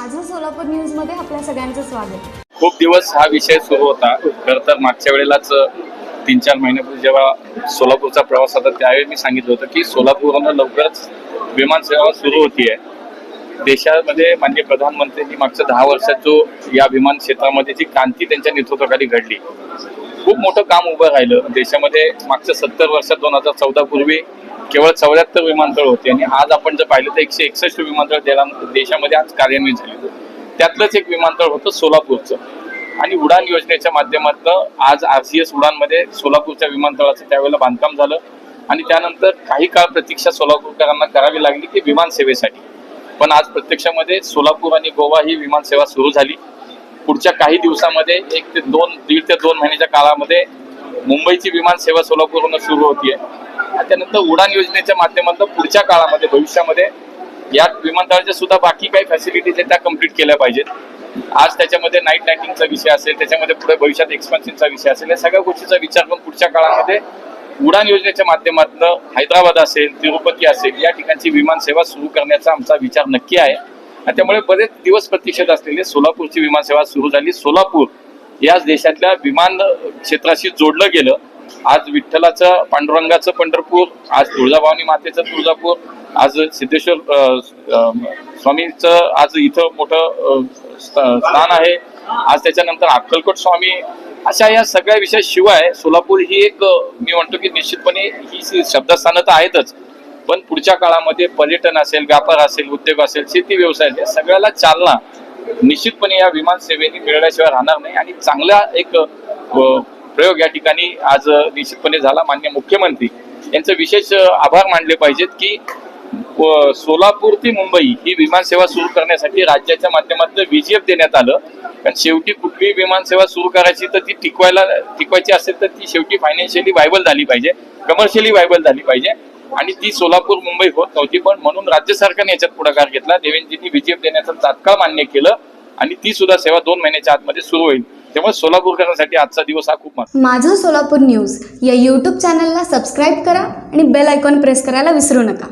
माझं सोलापूर न्यूजमध्ये आपल्या सगळ्यांचं स्वागत. खूप दिवस हा विषय सुरू होता. खरं तर मागच्या वेळेलाच तीन चार महिन्यापूर्वी जेव्हा सोलापूरचा प्रवास होता त्यावेळी मी सांगितलं होतं की सोलापूरनं लवकरच विमानसेवा सुरू होतीये. देशामध्ये माननीय प्रधानमंत्र्यांनी मागच्या दहा वर्षात जो या विमान क्षेत्रामध्ये जी क्रांती त्यांच्या नेतृत्वाखाली घडली खूप मोठं काम उभं राहिलं. देशामध्ये मागच्या सत्तर वर्षात दोन हजार चौदा पूर्वी केवळ चौऱ्याहत्तर विमानतळ होते आणि आज आपण जर पाहिलं तर एकशे एकसष्ट विमानतळ देशामध्ये आज कार्यान्वित झाले. त्यातलंच एक विमानतळ होतं सोलापूरचं. आणि उडान योजनेच्या माध्यमातून आज आर सी एस उडानमध्ये सोलापूरच्या विमानतळाचं त्यावेळेला बांधकाम झालं. आणि त्यानंतर काही काळ प्रतीक्षा सोलापूरकरांना करावी लागली की विमानसेवेसाठी पण आज प्रत्यक्षामध्ये सोलापूर आणि गोवा ही विमानसेवा सुरू झाली. पुढच्या काही दिवसामध्ये एक ते दोन दीड ते दोन महिन्याच्या काळामध्ये मुंबईची विमानसेवा सोलापूरहून सुरू होतीये. आहे त्यानंतर उडान योजनेच्या माध्यमातून पुढच्या काळामध्ये भविष्यामध्ये या विमानतळाच्या सुद्धा बाकी काही फॅसिलिटीज आहेत त्या कंप्लीट केल्या पाहिजेत. आज त्याच्यामध्ये नाईट लायटिंगचा विषय असेल त्याच्यामध्ये पुढे भविष्यात एक्सपान्शनचा विषय असेल या सगळ्या गोष्टीचा विचार करून पुढच्या काळामध्ये उडान योजनेच्या माध्यमातून हैदराबाद असेल तिरुपती असेल या ठिकाणची विमानसेवा सुरू करण्याचा आमचा विचार नक्की आहे. आणि त्यामुळे बरेच दिवस प्रतीक्षेत असलेली सोलापूरची विमानसेवा सुरू झाली. सोलापूर याच देशातल्या विमान क्षेत्राशी जोडलं गेलं. आज विठ्ठलाचं पांडुरंगाचं पंढरपूर आज तुळजाभवानी मातेचं तुळजापूर आज सिद्धेश्वर स्वामीचं आज इथं मोठं स्थान आहे. आज त्याच्यानंतर अक्कलकोट स्वामी अशा या सगळ्या विषया शिवाय सोलापूर ही एक मी म्हणतो की निश्चितपणे ही शब्दस्थानं तर आहेतच. पण पुढच्या काळामध्ये पर्यटन असेल व्यापार असेल उद्योग असेल शेती व्यवसाय असेल सगळ्याला चालना निश्चितपणे या विमान सेवेने मिळाल्याशिवाय राहणार नाही. आणि चांगला एक प्रयोग या ठिकाणी आज निश्चितपणे झाला. मान्य मुख्यमंत्री यांचं विशेष आभार मानले पाहिजेत की सोलापूर ते मुंबई ही विमानसेवा सुरू करण्यासाठी राज्याच्या माध्यमातून व्हीजीएफ देण्यात आलं. कारण शेवटी कुठलीही विमानसेवा सुरू करायची तर ती टिकवायला टिकवायची असेल तर ती शेवटी फायनान्शियली व्हायबल झाली पाहिजे. कमर्शियली व्हायबल झाली पाहिजे. आणि ती सोलापूर मुंबई होत नव्हती. पण म्हणून राज्य सरकारने याच्यात पुढाकार घेतला. देवेंद्रजींनी व्हीजीएफ देण्याचं तात्काळ मान्य केलं. आणि ती सुद्धा सेवा दोन महिन्याच्या आतमध्ये सुरू होईल. तेव्हा सोलापूरकरांसाठी आजचा दिवस हा खूप माझं सोलापूर न्यूज या यूट्यूब चॅनलला सबस्क्राईब करा आणि बेल आयकॉन प्रेस करायला विसरू नका.